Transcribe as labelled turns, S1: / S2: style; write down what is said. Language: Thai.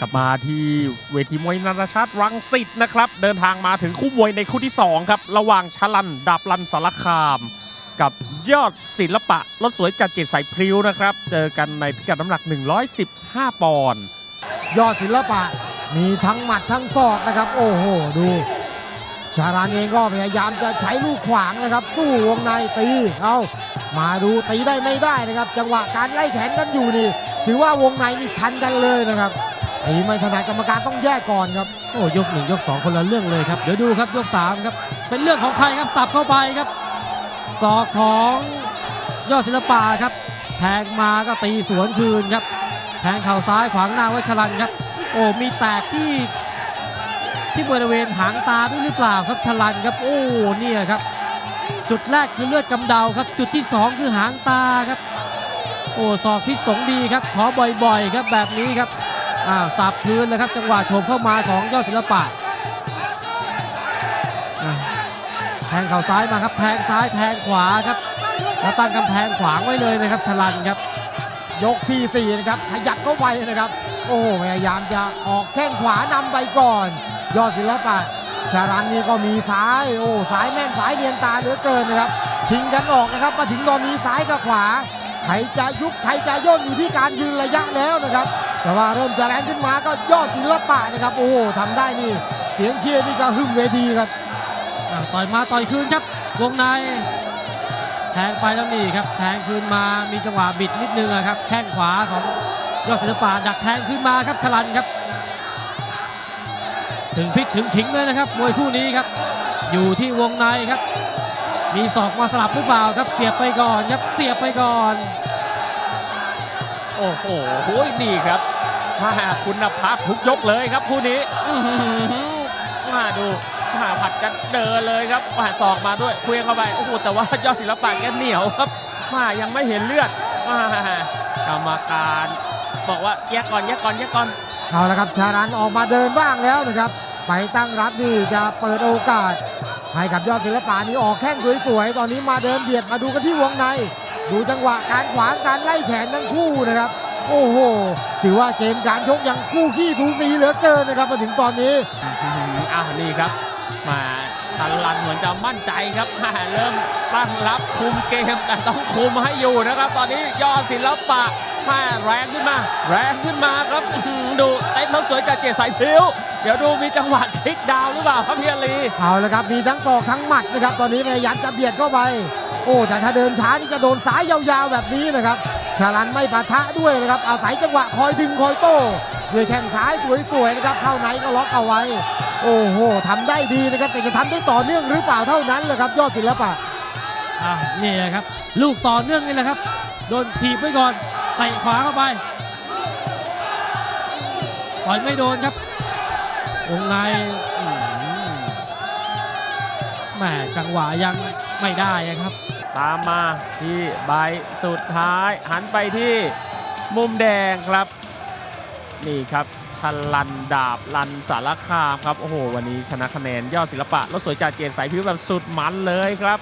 S1: กลับมาที่เวทีมวยนานาชาติรังสิตนะครับ เดินทางมาถึงคู่มวยในคู่ที่ 2 ครับ ระหว่างชลันดาบลันสารคาม กับยอดศิลปะรถสวยจัดเจตสายพริ้วนะครับ เจอกันในพิกัดน้ำหนัก 115 ปอนด์
S2: ยอดศิลปะมีทั้งหมัดทั้งศอกนะครับ โอ้โห ดูชารันเองก็พยายามจะใช้ลูกขวางนะครับสู้วงในตีเอามาดูตีได้ไม่ได้นะครับ จังหวะการไล่แขนกันอยู่นี่ ถือว่าวงในนี่ทันกันเลยนะครับ ตีไม่ถนัดกรรมการต้องแยกก่อนครับ
S3: โอ้ยกหนึ่งยกสองคนละเรื่องเลยครับเดี๋ยวดูครับยกสามครับเป็นเรื่องของใครครับสับเข้าไปครับศอกของยอดศิลปะครับ แทงมาก็ตีสวนคืนครับ แทงเข่าซ้ายขวางหน้าวัชรันครับ โอ้มีแตกที่ที่บริเวณหางตาด้วยหรือเปล่าครับชลันครับ โอ้เนี่ยครับ จุดแรกคือเลือดกำเดาครับ จุดที่สองคือหางตาครับ โอ้ศอกพิษสงดีครับ ขอบ่อยๆ ครับแบบนี้ครับ อ้าวสับพื้นเลยครับจังหวะโฉมเข้ามาของยอดศิลปะอะแทงเข่าซ้ายมาครับแทงซ้ายแทงขวาครับแล้วตั้งกำแพงขวางไว้เลยนะครับชลันครับ
S2: ยกที่ 4 นะครับขยับเข้าไปนะครับ โอ้โหพยายามจะออกแข้งขวานำไปก่อน ยอดศิลปะชารันนี่ก็มีซ้ายโอ้ซ้ายแม่นซ้ายเนียนตาเหลือเกินนะครับชิงกันออกนะครับ มาถึงตอนนี้ซ้ายกับขวาใครจะยุบใครจะย่นอยู่ที่การยืนระยะแล้วนะครับ แต่ว่าเริ่มจะแรงขึ้นมาก็ยอดศิลปะนะครับ โอ้โหทำได้นี่เสียงเชียร์นี่ก็หึ่มเวทีครับ
S3: อะต่อยมาต่อยคืนครับ วงในแทงไปแล้วนี่ครับ แทงคืนมามีจังหวะบิดนิดนึงอะครับแข้งขวาของยอดศิลปะดักแทงขึ้นมาครับชลันครับ ถึงพลิกถึงขิงเลยนะครับมวยคู่นี้ครับ อยู่ที่วงในครับ มีศอกมาสลับหรือเปล่าครับ เสียบไปก่อนครับเสียบไปก่อน
S1: โอ้โหโอ้ยนี่ครับ มาคุณภาพทุกยกเลยครับคู่นี้อื้อหือมาดูมาผัดกันเดินเลยครับมาศอกมาด้วยเคลียงเข้าไปโอ้โหแต่ว่ายอดศิลปะแกเหนียวครับมายังไม่เห็นเลือดมากรรมการบอกว่าแยกก่อนแยกก่อนแยกก่อน
S2: เอาละครับชารันออกมาเดินบ้างแล้วนะครับไปตั้งรับนี่จะเปิดโอกาสให้กับยอดศิลปะนี่ออกแข้งสวยๆตอนนี้มาเดินเบียดมาดูกันที่วงใน ดูจังหวะการขวางการไล่แขนทั้งคู่นะครับ โอ้โห ถือว่าเกมการชกยังคู่ขี้สูสีเหลือเกินนะครับมาถึงตอนนี้
S1: อ้าวนี่ครับ มาทันลันเหมือนจะมั่นใจครับมาเริ่มตั้งรับคุมเกมแต่ต้องคุมให้อยู่นะครับ ตอนนี้ยอดศิลปะมาแรงขึ้นมา แรงขึ้นมาครับอื้อหือดูเต้นเขาสวยจากเจสายพริ้วเดี๋ยวดูมีจังหวะคลิกดาวน์หรือเปล่าครับพี่อาลี
S2: เอาละครับมีทั้งตอกทั้งหมัดนะครับ ตอนนี้พยายามจะเบียดเข้าไป โอ้แต่ถ้าเดินช้านี่จะโดนซ้ายยาวๆแบบนี้นะครับ ชาลันไม่ปะทะด้วยนะครับ อาศัยจังหวะคอยดึงคอยโต้ด้วยแข้งซ้ายสวยๆนะครับ เข้าในก็ล็อกเอาไว้ โอ้โหทำได้ดีนะครับ แต่จะทำได้ต่อเนื่องหรือเปล่าเท่านั้นแหละครับยอดศิลปะ
S3: อะนี่แหละครับ ลูกต่อเนื่องนี่แหละครับ โดนถีบไว้ก่อนเตะขวาเข้าไปต่อยไม่โดนครับวงในแหมจังหวะยังไม่ได้อะครับ
S1: ตามมาที่ใบสุดท้ายหันไปที่มุมแดงครับ นี่ครับชันลันดาบลันสารคามครับ โอ้โห วันนี้ชนะคะแนนยอดศิลปะรถสวยจากเกณฑ์สายพิวแบบสุดมันเลยครับ